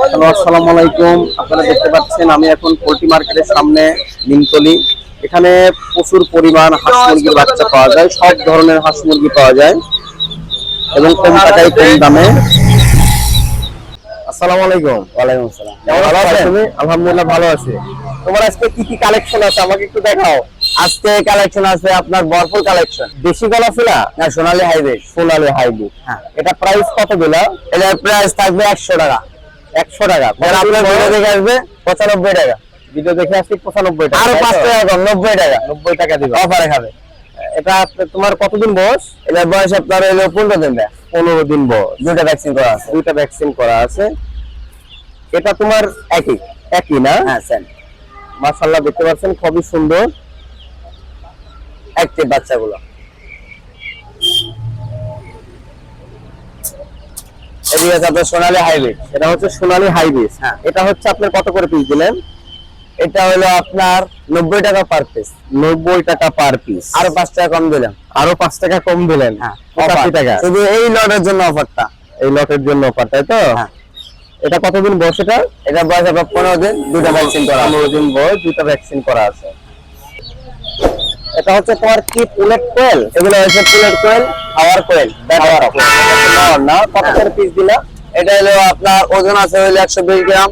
Hello আসসালামু আলাইকুম। আপনারা দেখতে পাচ্ছেন আমি এখন পোল্ট্রি মার্কেটের সামনে নিমতলি। এখানে প্রচুর পরিমাণ হাঁস মুরগির বাচ্চা পাওয়া যায় সব ধরনের হাঁস মুরগি পাওয়া যায় এবং কম টাকায় কম দামে। আসসালামু আলাইকুম। ওয়ালাইকুম আসসালাম। ভালো আছো তুমি আলহামদুলিল্লাহ ভালো আছি। তোমার আজকে কি কি কালেকশন আছে? আমাকে একটু দেখাও। আজকে কালেকশন আছে আপনার ভরপুর কালেকশন দেশি গলা ফুলা? না সোনালী হাইব্রিড। সোনালি হাইব্রিড। হ্যাঁ। এটা প্রাইস কত দিলা? এটার প্রাইস থাকবে একশো টাকা। একশো টাকা। আপনার ভিডিও দেখে আসবে পঁচানব্বই টাকা। ভিডিও দেখে আসছি পঁচানব্বই টাকা। আরও পাঁচ টাকা কম নব্বই টাকা। নব্বই টাকা দিবা। অফারে খাবে। এটা তোমার কতদিন বয়স? এটার বয়স আপনার হলো পনেরো দিন। পনেরো দিন বয়স। দুইটা ভ্যাকসিন করা আছে। দুইটা ভ্যাকসিন করা আছে। এটা তোমার একই? একই না? হ্যাঁ স্যার মাশাল্লাহ দেখতে পাচ্ছেন খুবই সুন্দর। অ্যাক্টিভ বাচ্চাগুলো। এদিকে আছে আপনার সোনালী হাইব্রিড এটা হচ্ছে সোনালী হাইবিস হ্যাঁ। এটা হচ্ছে আপনার কত করে পিস দিলেন? এটা হলো আপনার নব্বই টাকা পার পিস নব্বই টাকা পার পিস আরও পাঁচ টাকা কম দিলাম আরও পাঁচ টাকা কম দিলেন। হ্যাঁ টাকা। শুধু এই লটের জন্য অফারটা এই লটের জন্য অফার তাই তো? হ্যাঁ। এটা কতদিন বয়স এটা? এটা বয়স আপনার পনেরো দিন দুটো ভ্যাকসিন করা। পনেরো দিন বয়স দুইটা ভ্যাকসিন করা আছে। এটা হচ্ছে তোমার কি পুলেট কোয়েল? এগুলো হচ্ছে প্লেট কোয়েল। কোয়েল। না? কত। করে পিস দিলা এটা হলো আপনার ওজন আছে হলো একশো বিশ গ্রাম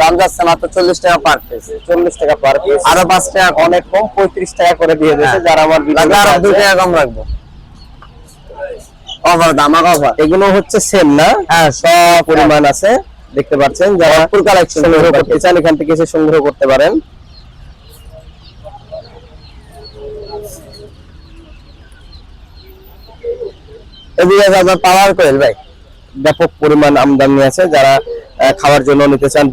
দাম যাচ্ছে মাত্র চল্লিশ টাকা পার পিস চল্লিশ টাকা পার পিস আরও পাঁচ টাকা অনেক কম পঁয়ত্রিশ টাকা করে দিয়ে দিয়েছে হ্যাঁ। যারা আমার আরও দুই টাকা কম রাখব। অফার দাম অফার এগুলো হচ্ছে সেম না? হ্যাঁ সব পরিমাণ আছে। দেখতে পাচ্ছেন যারা collection সংগ্রহ করতে চান এখান থেকে এসে সংগ্রহ করতে পারেন। এদিকে আপনার পাওয়ার কোয়েল ভাই ব্যাপক পরিমাণ আমদানি আছে যারা খাওয়ার জন্য নিতে চান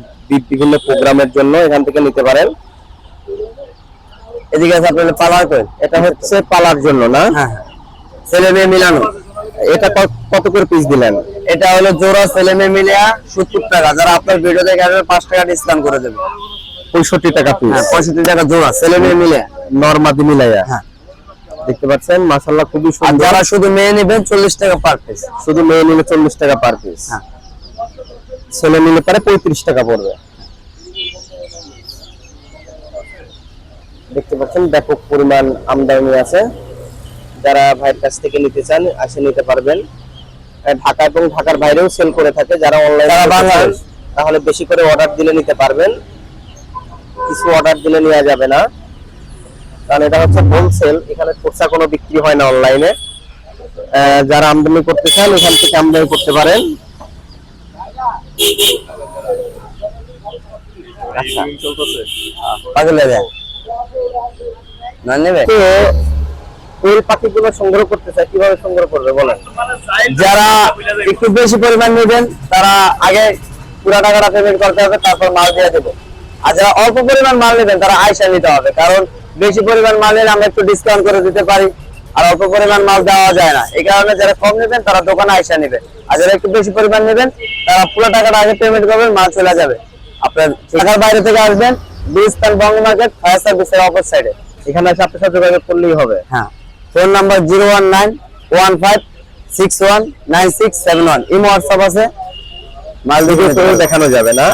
বিভিন্ন প্রোগ্রামের জন্য এখান থেকে নিতে পারেন। এদিকে আছে আপনার পাওয়ার কোয়েল এটা হচ্ছে পালার জন্য না? হ্যাঁ হ্যাঁ। ছেলে মেয়ে মিলানো। এটা কত- কত করে পিস দিলেন? এটা হলো জোড়া ছেলে মেয়ে মিলিয়া সত্তর টাকা। যারা আপনার ভিডিও দেখে আসবে পাঁচ টাকা ডিসকাউন্ট করে দেবে। পঁয়ষট্টি টাকা পিস হ্যাঁ পঁয়ষট্টি টাকা জোড়া ছেলে মেয়ে মিলিয়া। নর্মাদি মিলাইয়া। হ্যাঁ। দেখতে পাচ্ছেন মাসাল্লাহ খুবই সুন্দর। যারা শুধু মেয়ে নেবেন চল্লিশ টাকা পার পিস শুধু মেয়ে নিলে চল্লিশ টাকা পার পিস হ্যাঁ। ছেলে নিলে পারে পঁয়ত্রিশ টাকা পড়বে। দেখতে পাচ্ছেন ব্যাপক পরিমাণ আমদানি আছে। যারা ভাইয়ের কাছ থেকে নিতে চান আসে নিতে পারবেন। ঢাকা এবং ঢাকার বাইরেও সেল করে থাকে। যারা অনলাইন। তাহলে বেশি করে অর্ডার দিলে নিতে পারবেন। কিছু অর্ডার দিলে নেওয়া যাবে না। কারণ এটা হচ্ছে হোলসেল এখানে খরচা কোনো বিক্রি হয় না অনলাইনে যারা আমদানি করতে চান, এখান থেকে আমদানি করতে পারেন। পাখিগুলো সংগ্রহ করতে চায়, কীভাবে সংগ্রহ করবে যারা একটু বেশি পরিমাণ নেবেন, তারা আগে টাকাটা পেমেন্ট করতে হবে, তারপর মাল দিয়ে দেবো। আর যারা অল্প পরিমাণ মাল নেবেন, তারা আয়সা নিতে হবে, কারণ বেশি পরিমাণ মাল নিলে আমরা একটু ডিসকাউন্ট করে দিতে পারি আর অল্প পরিমাণ মাল দেওয়া যায় না। এই কারণে যারা কম নেবেন তারা দোকানে আয়সা নেবে। আর যারা একটু বেশি পরিমাণ নেবেন তারা পুরো টাকাটা আগে পেমেন্ট করবেন মাল চলে যাবে। আপনার ঢাকার বাইরে থেকে আসবেন বিস্তান বঙ্গ মার্কেট ফায়ার সার্ভিসের অপর সাইডে এখানে এসে আপনার সাথে যোগাযোগ করলেই হবে। হ্যাঁ। Phone number zero one nine one five six one nine six seven one. Imo WhatsApp আছে। মাল দেখে দেখানো যাবে না।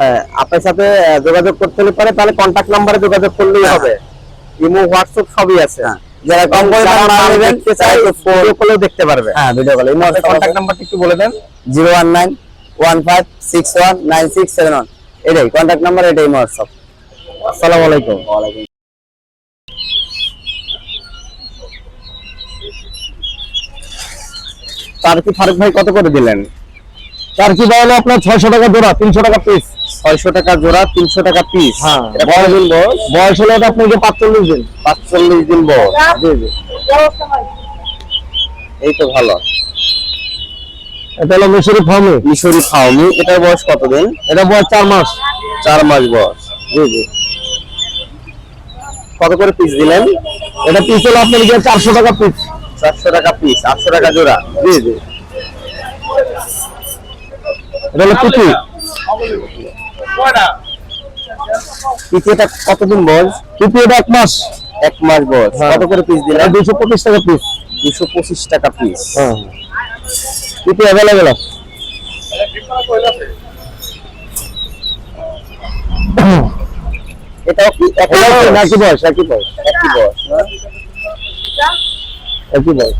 হ্যাঁ আপনার সাথে যোগাযোগ করতে হলে পারে তাহলে কন্ট্যাক্ট নাম্বারে যোগাযোগ করলেই হ্যাঁ। হবে। ইমো হোয়াটসঅ্যাপ সবই আছে। হ্যাঁ। যারা কম করে মাল নেবেন ভিডিও কলেও দেখতে পারবে। হ্যাঁ ভিডিও কল ইমো কন্ট্যাক্ট নাম্বারটা একটু বলে দেন। Zero one nine one five six one nine six seven one. এটাই কন্ট্যাক্ট নাম্বার এটাই ইমো হোয়াটসঅ্যাপ আসসালামু আলাইকুম। ওয়ালাইকুম তার কি ফারুক ভাই কত করে দিলেন? চার কি হলো আপনার ছয়শো টাকা জোড়া তিনশো টাকা পিস ছয়শো টাকা জোড়া তিনশো টাকা পিস হ্যাঁ। বয়স? বয়স? হলো এটা আপনাকে পাঁচচল্লিশ দিন? পাঁচচল্লিশ দিন বয়স। জি জি। এই তো ভালো। এটা হলো মিশরি ফার্মি মিশরি ফাউমি এটার বয়স কতদিন? এটা বয়স চার মাস। চার মাস বয়স। জি জি। কত করে পিস দিলেন? এটা পিস হলো আপনার গিয়ে চারশো টাকা পিস চারশো টাকা পিস আটশো টাকা জোড়া। জি জি। এটা হলো কতদিন বয়স? পিঠি এটা এক মাস। এক মাস বয়স। হ্যাঁ। কত করে পিস দিলেন দুশো পঁচিশ টাকা পিস দুশো পঁচিশ টাকা পিস হ্যাঁ। অ্যাভেলেবেল আছে। এটাও কি? একই এটা বয়স? একই বয়স একই বয়স। একই বয়স। একই বয়স।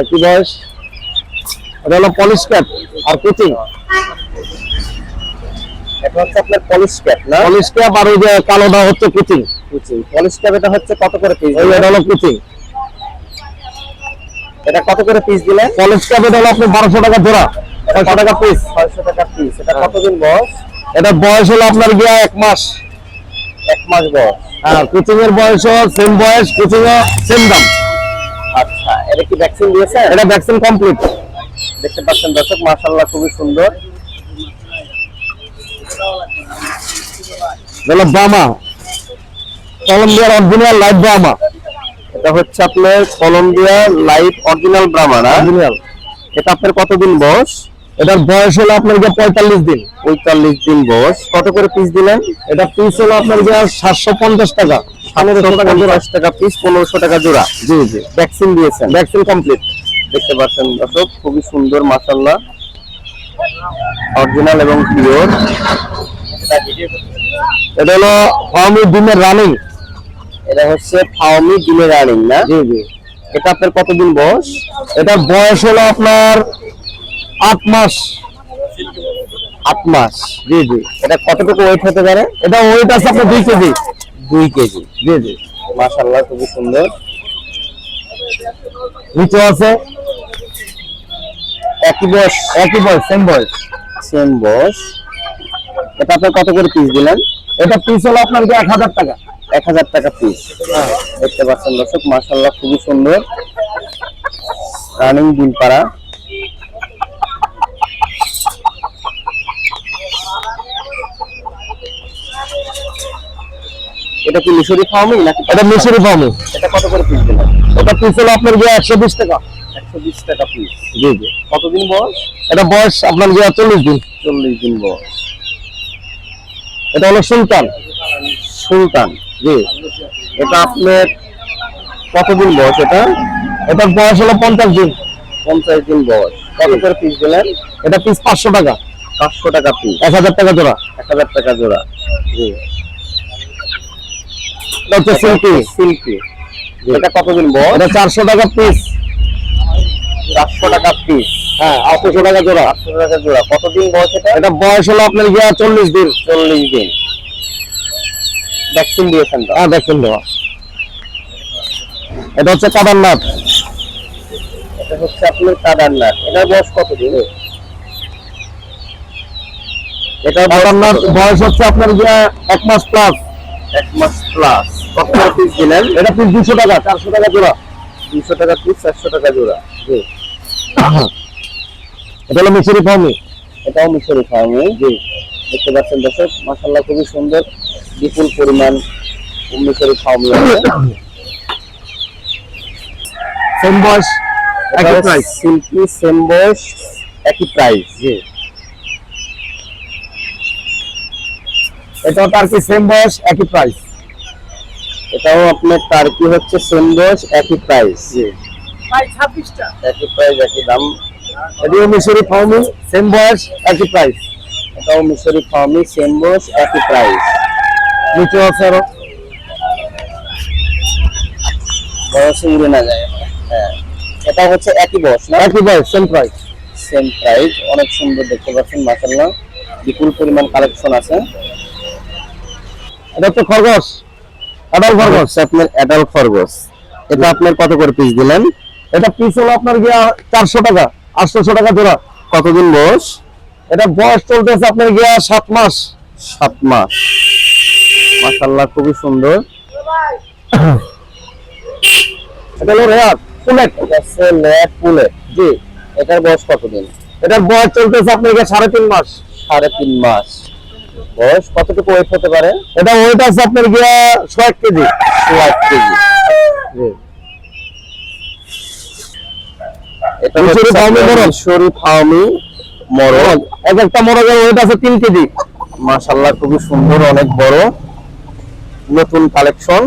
একই বয়স। এটা হলো পলিশ ক্যাপ আর কোচিং এটা হচ্ছে আপনার পলিশ ক্যাপ না? পলিশ ক্যাপ আর ওই যে কালোটা হচ্ছে কোচিং কুচিং পলিশ ক্যাপ এটা হচ্ছে কত করে পিস এটা হলো কোচিং এটা কত করে পিস দিলে? পলিশ ক্যাপ এটা হলো আপনি বারোশো টাকা জোড়া। ছয়শো টাকা পিস টাকা পিস এটা কতদিন বয়স? এটা বয়স হলো আপনার গিয়া এক মাস। এক মাস বয়স। হ্যাঁ কোচিং এর বয়সও সেম বয়স কোচিং সেম দাম। আচ্ছা এটা কি ভ্যাকসিন দিয়েছে এটা ভ্যাকসিন কমপ্লিট দেখতে পাচ্ছেন দর্শক মাশাআল্লাহ খুবই সুন্দর। বামা। কলম্বিয়ার অরিজিনাল লাইভ বামা। এটা হচ্ছে আপনার কলম্বিয়া লাইভ অরিজিনাল ব্রাহ্মা না? অরিজিনাল এটা আপনার কতদিন বয়স? এটার বয়স হলো আপনার গিয়ে পঁয়তাল্লিশ দিন। পঁয়তাল্লিশ দিন বয়স। কত করে পিস দিলেন? এটা পিস হলো আপনার গিয়ে সাতশো পঞ্চাশ টাকা। পনেরোশো টাকা জোড়া টাকা পিস পনেরোশো টাকা জোড়া। জি জি। ভ্যাকসিন দিয়েছেন। ভ্যাকসিন কমপ্লিট দেখতে পাচ্ছেন দর্শক খুবই সুন্দর মাশাআল্লাহ। অরিজিনাল এবং পিওর এটা হলো ফার্মি ডিমের রানিং এটা হচ্ছে ফাওমি ডিমে রানিং না? জি জি। এটা আপনার কতদিন বয়স? এটার বয়স হলো আপনার আট মাস। আট মাস। জি জি। এটা কতটুকু ওয়েট হতে পারে? এটা ওয়েট আছে আপনার দুই কেজি। দুই কেজি। জি জি। মাশাআল্লাহ খুবই সুন্দর। নিচে আছে। একই বয়স একই বয়স সেম বয়স। সেম বয়স। এটা আপনার কত করে পিস দিলেন? এটা পিস হলো আপনার এক হাজার টাকা। এক হাজার টাকা পিস দেখতে পাচ্ছেন দর্শক মাশাআল্লাহ খুবই সুন্দর। রানিং ডিম পাড়া। এটা কি মিশরি ফার্মই নাকি? এটা মিশরি ফার্মি এটা কত করে পিস দিলেন? এটা পিস হলো আপনার গিয়ে একশো বিশ টাকা। একশো বিশ টাকা পিস জি জি। কতদিন বয়স? এটা বয়স আপনার গিয়ে চল্লিশ দিন। চল্লিশ দিন বয়স। এটা হলো সুলতান। সুলতান জি। এটা আপনার কতদিন বয়স এটা? এটার বয়স হলো পঞ্চাশ দিন। পঞ্চাশ দিন বয়স। কত করে পিস দিলেন? এটা পিস পাঁচশো টাকা। পাঁচশো টাকা পিস এক হাজার টাকা জোড়া। এক হাজার টাকা জোড়া জি। এটা হচ্ছে সিল্কি। সিল্কি। এটা কতদিন বয়স? এটা চারশো টাকা পিস চারশো টাকা পিস হ্যাঁ আটশো টাকা জোড়া। আটশো টাকা জোড়া। কতদিন বয়স এটা? এটা বয়স হলো আপনার গিয়া চল্লিশ দিন। চল্লিশ দিন। ভ্যাকসিন দিয়েছেন তো? হ্যাঁ দেখুন দেওয়া। এটা হচ্ছে কাদারনাথ। এটা হচ্ছে আপনার কাদারনাথ। এটার বয়স কতদিন? এটা কাদারনাথ বয়স হচ্ছে আপনার গিয়া এক মাস প্লাস এক মাস প্লাস কত পিস দিলেন? এটা পিস দুশো টাকা চারশো টাকা জোড়া। দুশো টাকা পিস চারশো টাকা জোড়া। জি। এটা হলো মিশরি ফার্মি এটাও মিশরি ফার্মে জি। দেখতে পাচ্ছেন দর্শক মাসাল্লাহ খুবই সুন্দর বিপুল পরিমাণ মিশরি ফার্মে আছে। সেম বয়স একই প্রাইস সিল্কি সেম বয়স একই প্রাইস জি। এটাও তার কি সেম বয়স একই প্রাইস এটাও আপনার টার্কি হচ্ছে সেম বয়স একই প্রাইস জি। একই প্রাইস একই দাম। এটিও মিশরি ফার্মি সেম বয়স একই প্রাইস এটাও মিশরি ফার্মে সেম বয়স একই প্রাইস নিচে আছে আরও। বয়সে উড়ে না যায়। হ্যাঁ। এটা হচ্ছে একই বয়স না? একই বয়স সেম প্রাইস সেম প্রাইস অনেক সুন্দর দেখতে পাচ্ছেন মাসাল্লাহ বিপুল পরিমাণ কালেকশন আছে। এটা হচ্ছে খরগোশ অ্যাডাল খরগোশ। আপনার অ্যাডাল্ট খরগোশ। এটা আপনার কত করে পিস দিলেন? এটা পিস হলো আপনার গিয়া চারশো টাকা আটশোশো টাকা জোড়া। কতদিন বয়স? এটা বয়স চলতেছে আপনার গিয়া সাত মাস। সাত মাস। মাসাল্লাহ খুবই সুন্দর। এটা হলো রেয়ার ফুলেট এটা পুলেট। জি এটার বয়স কতদিন? এটার বয়স চলতেছে আপনার গিয়া সাড়ে তিন মাস। সাড়ে তিন মাস। বয়স কতটুকু ওয়েট হতে পারে? এটা ওয়েট আছে আপনার গিয়া ছয় কেজি। কেজি। জি। এটা মিশরি ফার্মি এক একটা মোরগের ওয়েট আছে কেজি। সুন্দর অনেক বড়। নতুন কালেকশন।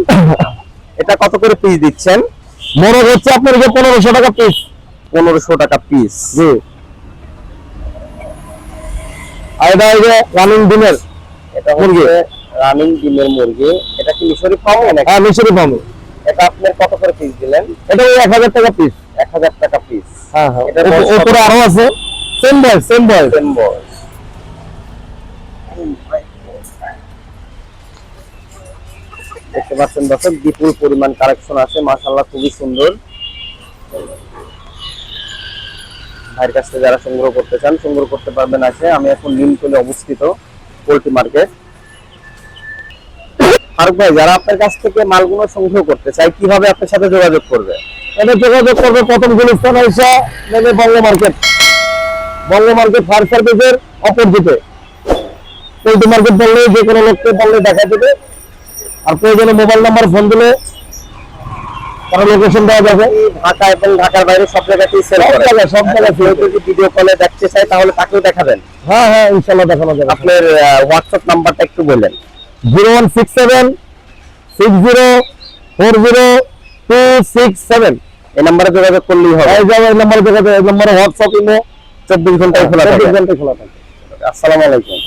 এটা কত করে পিস দিচ্ছেন? মোরগ হচ্ছে আপনার টাকা পিস টাকা পিস জি। আর এটা যে রানিং ডিমের এটা মুরগি। রানিং ডিমের মুরগি। এটা কি মিশরি ফার্ম নাকি? হ্যাঁ মিশরি এটা আপনার কত করে পিস দিলেন? এটা ওই এক হাজার টাকা পিস এক হাজার টাকা পিস হ্যাঁ হ্যাঁ। ওপরে আরও আছে। সেম বয়স সেম বয়স দেখতে পাচ্ছেন দর্শক বিপুল পরিমাণ কালেকশন আছে। মাশাল্লাহ খুবই সুন্দর। ভাইয়ের কাছ থেকে যারা সংগ্রহ করতে চান সংগ্রহ করতে পারবেন আছে। আমি এখন নিমতলে অবস্থিত পোল্ট্রি মার্কেট। ফারুক ভাই যারা আপনার কাছ থেকে মালগুলো সংগ্রহ করতে চায় কীভাবে আপনার সাথে যোগাযোগ করবে? এটা যোগাযোগ করবে প্রথম গুলিস্তান এসে নেবে Banga market. Banga market fire সার্ভিসের অপোজিটে পোল্ট্রি মার্কেট বললে যে কোনো লোককে বললে দেখা দেবে। আর প্রয়োজনে মোবাইল নাম্বার ফোন দিলে তারা লোকেশন দেওয়া যাবে। ঢাকা এবং ঢাকার বাইরে সব জায়গাতেই সেল সব জায়গায়, সব জায়গায় কেউ যদি ভিডিও কলে দেখতে চায় তাহলে তাকেও দেখাবেন। হ্যাঁ হ্যাঁ ইনশাল্লাহ দেখানো যাবে। আপনার হোয়াটসঅ্যাপ নাম্বারটা একটু বললেন zero one six seven six zero four zero two six seven এই নাম্বারে যোগাযোগ করলেই হবে। এই যাবে এই নম্বরে যোগাযোগ এই নম্বরে হোয়াটসঅ্যাপ ইমো চব্বিশ ঘন্টায় খোলা চব্বিশ খোলা থাকে। আসসালামু আলাইকুম।